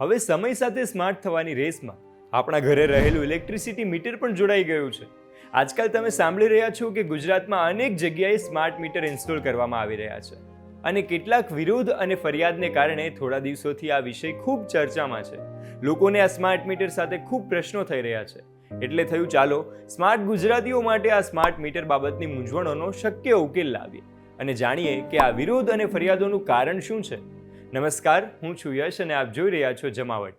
હવે સમય સાથે સ્માર્ટ થવાની રેસમાં આપણા ઘરે રહેલું ઇલેક્ટ્રિસિટી મીટર પણ જોડાઈ ગયું છે. આજકાલ તમે સાંભળી રહ્યા છો કે ગુજરાતમાં અનેક જગ્યાએ સ્માર્ટ મીટર ઇન્સ્ટોલ કરવામાં આવી રહ્યા છે. અને કેટલાક વિરોધ અને ફરિયાદને કારણે થોડા દિવસોથી આ વિષય ખૂબ ચર્ચામાં છે. લોકોને આ સ્માર્ટ મીટર સાથે ખૂબ પ્રશ્નો થઈ રહ્યા છે. એટલે થયું ચાલો સ્માર્ટ ગુજરાતીઓ માટે આ સ્માર્ટ મીટર બાબતની મૂંઝવણોનો શક્ય ઉકેલ લાવીએ અને જાણીએ કે આ વિરોધ અને ફરિયાદોનું કારણ શું છે. નમસ્કાર, હું છું યશ અને આપ જોઈ રહ્યા છો જમાવટ.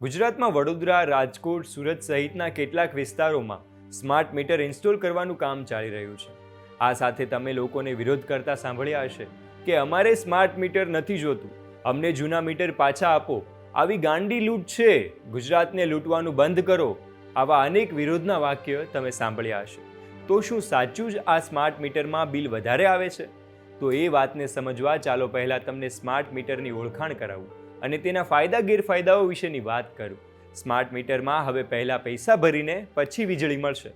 ગુજરાતમાં વડોદરા, રાજકોટ, સુરત સહિતના કેટલાક વિસ્તારોમાં સ્માર્ટ મીટર ઇન્સ્ટોલ કરવાનું કામ ચાલી રહ્યું છે. આ સાથે તમે લોકોને વિરોધ કરતા સાંભળ્યા હશે કે અમારે સ્માર્ટ મીટર નથી જોતું. અમને જૂના મીટર પાછા આપો. આવી ગાંડી લૂંટ છે. ગુજરાતને લૂંટવાનું બંધ કરો. આવા અનેક વિરોધના વાક્ય તમે સાંભળ્યા હશે. તો શું સાચું જ આ સ્માર્ટ મીટરમાં બિલ વધારે આવે છે? તો એ વાતને સમજવા ચાલો પહેલાં તમને સ્માર્ટ મીટરની ઓળખાણ કરાવું અને તેના ફાયદા, ગેરફાયદાઓ વિશેની વાત કરું. સ્માર્ટ મીટરમાં હવે પહેલાં પૈસા ભરીને પછી વીજળી મળશે.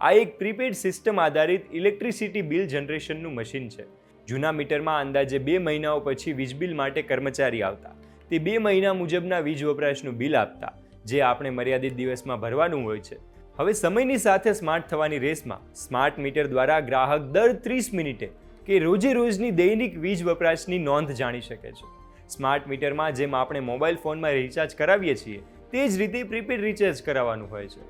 આ એક પ્રીપેડ સિસ્ટમ આધારિત ઇલેક્ટ્રિસિટી બિલ જનરેશનનું મશીન છે. જૂના મીટરમાં અંદાજે બે મહિનાઓ પછી વીજ બિલ માટે કર્મચારી આવતા. તે બે મહિના મુજબના વીજ વપરાશનું બિલ આપતા, જે આપણે મર્યાદિત દિવસમાં ભરવાનું હોય છે. હવે સમયની સાથે સ્માર્ટ થવાની રેસમાં સ્માર્ટ મીટર દ્વારા ગ્રાહક દર ત્રીસ મિનિટે કે રોજે રોજની દૈનિક વીજ વપરાશની નોંધ જાણી શકે છે. સ્માર્ટ મીટરમાં જેમ આપણે મોબાઈલ ફોનમાં રિચાર્જ કરાવીએ છીએ, તે જ રીતે પ્રીપેડ રિચાર્જ કરાવવાનું હોય છે.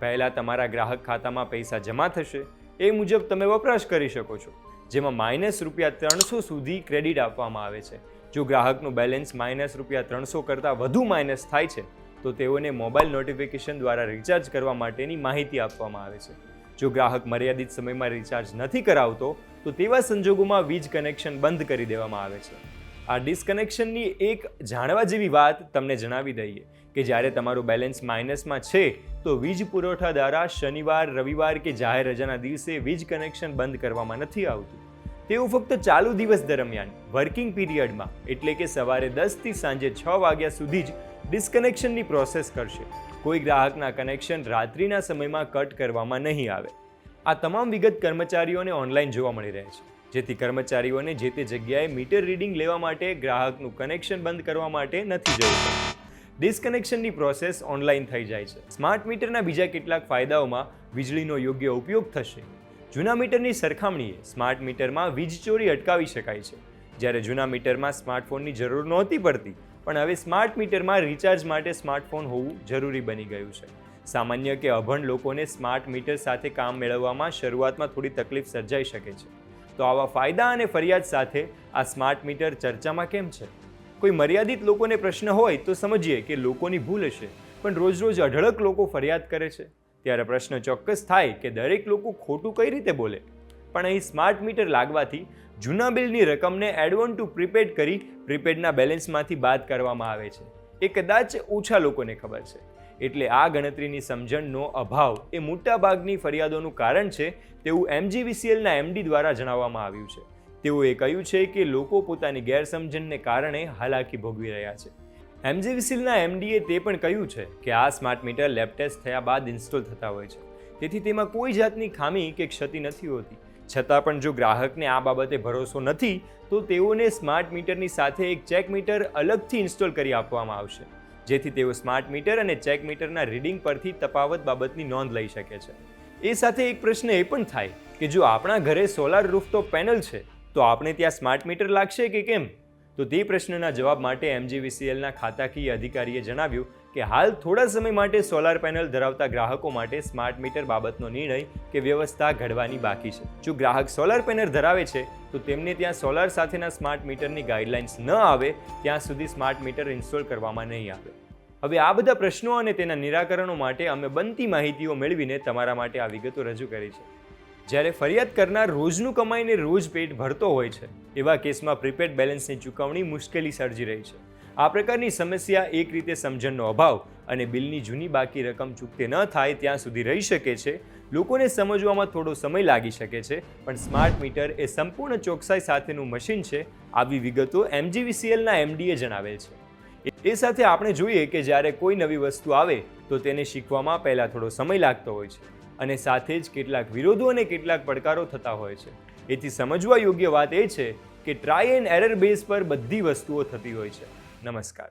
પહેલાં તમારા ગ્રાહક ખાતામાં પૈસા જમા થશે, એ મુજબ તમે વપરાશ કરી શકો છો, જેમાં માઇનસ રૂપિયા ત્રણસો સુધી ક્રેડિટ આપવામાં આવે છે. જો ગ્રાહકનું બેલેન્સ માઇનસ રૂપિયા ત્રણસો કરતાં વધુ માઇનસ થાય છે તો તેઓને મોબાઈલ નોટિફિકેશન દ્વારા રિચાર્જ કરવા માટેની માહિતી આપવામાં આવે છે. જો ગ્રાહક મર્યાદિત સમયમાં રિચાર્જ નથી કરાવતો, તો તેવા સંજોગોમાં વીજ કનેક્શન બંધ કરી દેવામાં આવે છે. આ ડિસ્કનેક્શનની એક જાણવા જેવી વાત તમને જણાવી દઈએ કે જ્યારે તમારું બેલેન્સ માઇનસમાં છે, તો વીજ પુરવઠા દ્વારા શનિવાર, રવિવાર કે જાહેર રજાના દિવસે વીજ કનેક્શન બંધ કરવામાં નથી આવતું. તેઓ ફક્ત ચાલુ દિવસ દરમિયાન, વર્કિંગ પીરિયડમાં, એટલે કે સવારે દસથી સાંજે છ વાગ્યા સુધી જ ડિસ્કનેક્શનની પ્રોસેસ કરશે. કોઈ ગ્રાહકના કનેક્શન રાત્રિના સમયમાં કટ કરવામાં નહીં આવે. આ તમામ વિગત કર્મચારીઓને ઓનલાઈન જોવા મળી રહે છે. જેથી કર્મચારીઓને જે તે જગ્યાએ મીટર રીડિંગ લેવા માટે ગ્રાહકનું કનેક્શન બંધ કરવા માટે નથી જવું ડિસ્કનેક્શનની પ્રોસેસ ઓનલાઈન થઈ જાય છે. સ્માર્ટ મીટરના બીજા કેટલાક ફાયદાઓમાં વીજળીનો યોગ્ય ઉપયોગ થશે. જૂના મીટરની સરખામણીએ સ્માર્ટ મીટરમાં વીજ ચોરી અટકાવી શકાય છે. જ્યારે જૂના મીટરમાં સ્માર્ટફોનની જરૂર નહોતી પડતી, પણ હવે સ્માર્ટ મીટરમાં રિચાર્જ માટે સ્માર્ટફોન હોવું જરૂરી બની ગયું છે. સામાન્ય કે અભણ લોકોને સ્માર્ટ મીટર સાથે કામ મેળવવામાં શરૂઆતમાં થોડી તકલીફ સર્જાઈ શકે છે. તો આવા ફાયદા અને ફરિયાદ સાથે આ સ્માર્ટ મીટર ચર્ચામાં કેમ છે? કોઈ મર્યાદિત લોકોને પ્રશ્ન હોય તો સમજીએ કે લોકોની ભૂલ હશે, પણ રોજ રોજ અઢળક લોકો ફરિયાદ કરે છે. ત્યારે પ્રશ્ન ચોક્કસ થાય કે દરેક લોકો ખોટું કઈ રીતે બોલે? પણ અહીં સ્માર્ટ મીટર લાગવાથી જૂના બિલની રકમને એડવોન ટુ પ્રીપેડ કરી પ્રીપેડના બેલેન્સમાંથી બાદ કરવામાં આવે છે. એ કદાચ ઓછા લોકોને ખબર છે. એટલે આ ગણતરીની સમજણનો અભાવ એ મોટાભાગની ફરિયાદોનું કારણ છે તેવું એમજીવીસીએલના એમડી દ્વારા જણાવવામાં આવ્યું છે. તેઓએ કહ્યું છે કે લોકો પોતાની ગેરસમજણને કારણે હાલાકી ભોગવી રહ્યા છે. એમજીવીસીએલના એમડીએ તે પણ કહ્યું છે કે આ સ્માર્ટ મીટર લેબ ટેસ્ટ થયા બાદ ઇન્સ્ટોલ થતા હોય છે. તેથી તેમાં કોઈ જાતની ખામી કે ક્ષતિ નથી હોતી. છતાં પણ જો ગ્રાહકને આ બાબતે ભરોસો નથી, તો તેઓને સ્માર્ટ મીટરની સાથે એક ચેક મીટર અલગથી ઇન્સ્ટોલ કરી આપવામાં આવશે. જેથી તેઓ સ્માર્ટ મીટર અને ચેક મીટરના રીડિંગ પરથી તફાવત બાબતની નોંધ લઈ શકે છે. એ સાથે એક પ્રશ્ન એ પણ થાય કે જો આપણા ઘરે સોલાર રૂફટોપ પેનલ છે, તો આપણે ત્યાં સ્માર્ટ મીટર લાગશે કે કેમ? તો તે પ્રશ્નના જવાબ માટે એમજીવીસીએલના ખાતાકીય અધિકારીએ જણાવ્યું કે હાલ થોડા સમય માટે સોલાર પેનલ ધરાવતા ગ્રાહકો માટે સ્માર્ટ મીટર બાબતનો નિર્ણય કે વ્યવસ્થા ઘડવાની બાકી છે. જો ગ્રાહક સોલાર પેનલ ધરાવે છે, તો તેમને ત્યાં સોલાર સાથેના સ્માર્ટ મીટરની ગાઈડલાઇન્સ ન આવે, ત્યાં સુધી સ્માર્ટ મીટર ઇન્સ્ટોલ કરવામાં નહીં આવે. હવે આ બધા પ્રશ્નો અને તેના નિરાકરણો માટે અમે બનતી માહિતીઓ મેળવીને તમારા માટે આ વિગતો રજૂ કરી છે. જ્યારે ફરિયાદ કરનાર રોજનું કમાઈને રોજ પેટ ભરતો હોય છે, એવા કેસમાં પ્રીપેડ બેલેન્સની ચૂકવણી મુશ્કેલી સર્જી રહી છે. આ પ્રકારની સમસ્યા એક રીતે સમજણનો અભાવ અને બિલની જૂની બાકી રકમ ચૂકતે ન થાય ત્યાં સુધી રહી શકે છે. લોકોને સમજવામાં થોડો સમય લાગી શકે છે, પણ સ્માર્ટ મીટર એ સંપૂર્ણ ચોકસાઈ સાથેનું મશીન છે, આવી વિગતો એમજીવીસીએલના એમડીએ જણાવેલ છે. એ સાથે આપણે જોઈએ કે જ્યારે કોઈ નવી વસ્તુ આવે, તો તેને શીખવામાં પહેલાં થોડો સમય લાગતો હોય છે. અને સાથે જ કેટલાક વિરોધો અને કેટલાક પડકારો થતા હોય છે. એથી સમજવા યોગ્ય વાત એ છે કે ટ્રાય એન્ડ એરર બેઝ પર બધી વસ્તુઓ થતી હોય છે. નમસ્કાર.